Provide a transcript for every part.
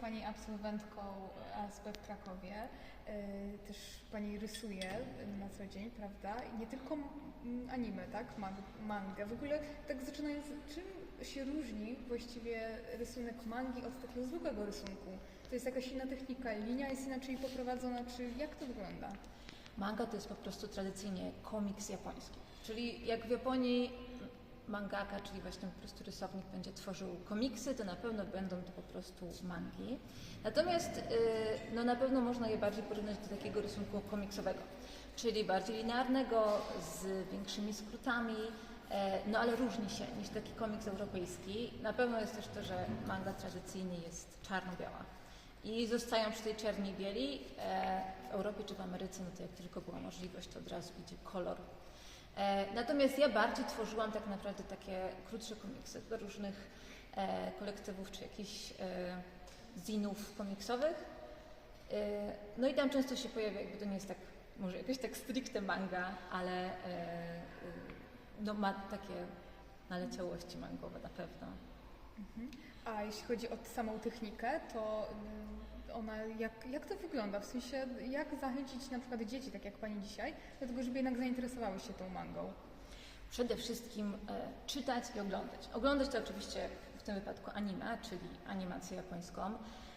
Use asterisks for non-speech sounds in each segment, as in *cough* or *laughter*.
Pani absolwentką ASP w Krakowie. E, Też Pani rysuje na co dzień, prawda? I nie tylko anime, tak? Mang- Mangę. W ogóle tak zaczynając, czym się różni właściwie rysunek mangi od takiego zwykłego rysunku? To jest jakaś inna technika, linia jest inaczej poprowadzona, czy jak to wygląda? Manga to jest po prostu tradycyjnie komiks japoński. Czyli jak w Japonii mangaka, czyli właśnie po prostu rysownik będzie tworzył komiksy, to na pewno będą to po prostu mangi. Natomiast y, no na pewno można je bardziej porównać do takiego rysunku komiksowego, czyli bardziej linearnego, z większymi skrótami, e, no ale różni się niż taki komiks europejski. Na pewno jest też to, że manga tradycyjnie jest czarno-biała. I zostają przy tej czerni bieli. E, w Europie czy w Ameryce, no to jak tylko była możliwość, to od razu idzie kolor. E, natomiast ja bardziej tworzyłam tak naprawdę takie krótsze komiksy dla różnych e, kolektywów czy jakichś e, zinów komiksowych. No i tam często się pojawia, jakby to nie jest tak, może jakoś tak stricte manga, ale no ma takie naleciałości mangowe na pewno. A jeśli chodzi o samą technikę, to mm, ona, jak, jak to wygląda? W sensie, jak zachęcić na przykład dzieci, tak jak Pani dzisiaj, do tego, żeby jednak zainteresowały się tą mangą? Przede wszystkim e, czytać i oglądać. Oglądać to oczywiście w tym wypadku anime, czyli animację japońską.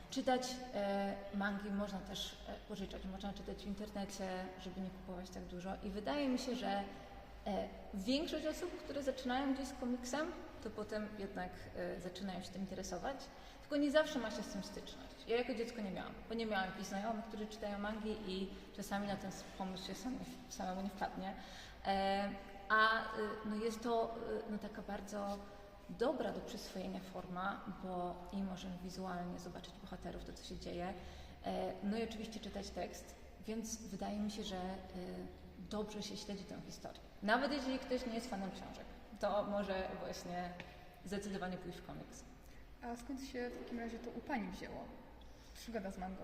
Czytać e, mangi można też e, pożyczać, można czytać w internecie, żeby nie kupować tak dużo. I wydaje mi się, że większość osób, które zaczynają gdzieś z komiksem, to potem jednak e, zaczynają się tym interesować. Tylko nie zawsze ma się z tym styczność. Ja jako dziecko nie miałam, bo nie miałam jakichś znajomych, którzy czytają mangi i czasami na ten pomysł się sam, samemu nie wpadnie. E, a no jest to no taka bardzo dobra do przyswojenia forma, bo i możemy wizualnie zobaczyć bohaterów, to co się dzieje, e, no i oczywiście czytać tekst, więc wydaje mi się, że dobrze się śledzi tę historię. Nawet jeżeli ktoś nie jest fanem książek, to może właśnie zdecydowanie pójść w komiks. A skąd się w takim razie to u Pani wzięło? Przygoda z mangą.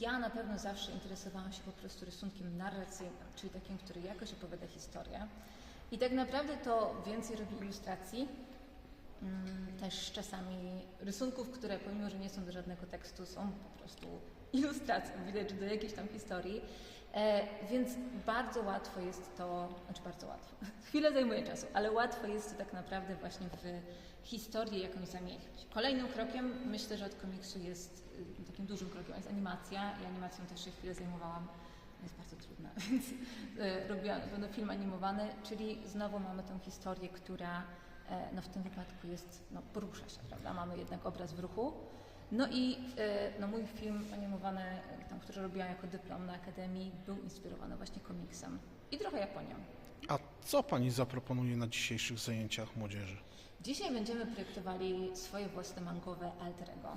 Ja na pewno zawsze interesowałam się po prostu rysunkiem narracyjnym, czyli takim, który jakoś opowiada historię. I tak naprawdę to więcej robi ilustracji, mm, też czasami rysunków, które pomimo, że nie są do żadnego tekstu, są po prostu ilustracją, widać, że do jakiejś tam historii. E, więc bardzo łatwo jest to, znaczy bardzo łatwo, *laughs* chwilę zajmuje czasu, ale łatwo jest to tak naprawdę właśnie w historię jakąś zamienić. Kolejnym krokiem, myślę, że od komiksu jest y, takim dużym krokiem jest animacja i animacją też się chwilę zajmowałam. Jest bardzo trudna, *laughs* więc y, robiłam film animowany, czyli znowu mamy tę historię, która e, no, w tym wypadku jest, no, porusza się, prawda? Mamy jednak obraz w ruchu. No i e, no, mój film animowany, tam, który robiłam jako dyplom na Akademii, był inspirowany właśnie komiksem i trochę Japonią. A co pani zaproponuje na dzisiejszych zajęciach młodzieży? Dzisiaj będziemy projektowali swoje własne mangowe alter ego.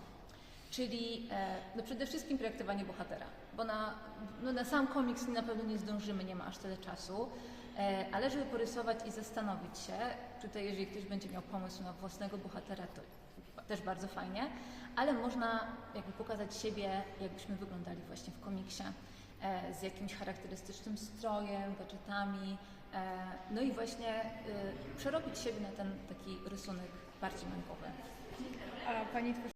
Czyli e, no przede wszystkim projektowanie bohatera, bo na, no na sam komiks na pewno nie zdążymy, nie ma aż tyle czasu, e, ale żeby porysować i zastanowić się, tutaj jeżeli ktoś będzie miał pomysł na własnego bohatera, to też bardzo fajnie, ale można jakby pokazać siebie, jakbyśmy wyglądali właśnie w komiksie, e, z jakimś charakterystycznym strojem, gadżetami, e, no i właśnie e, przerobić siebie na ten taki rysunek bardziej mangowy. A Pani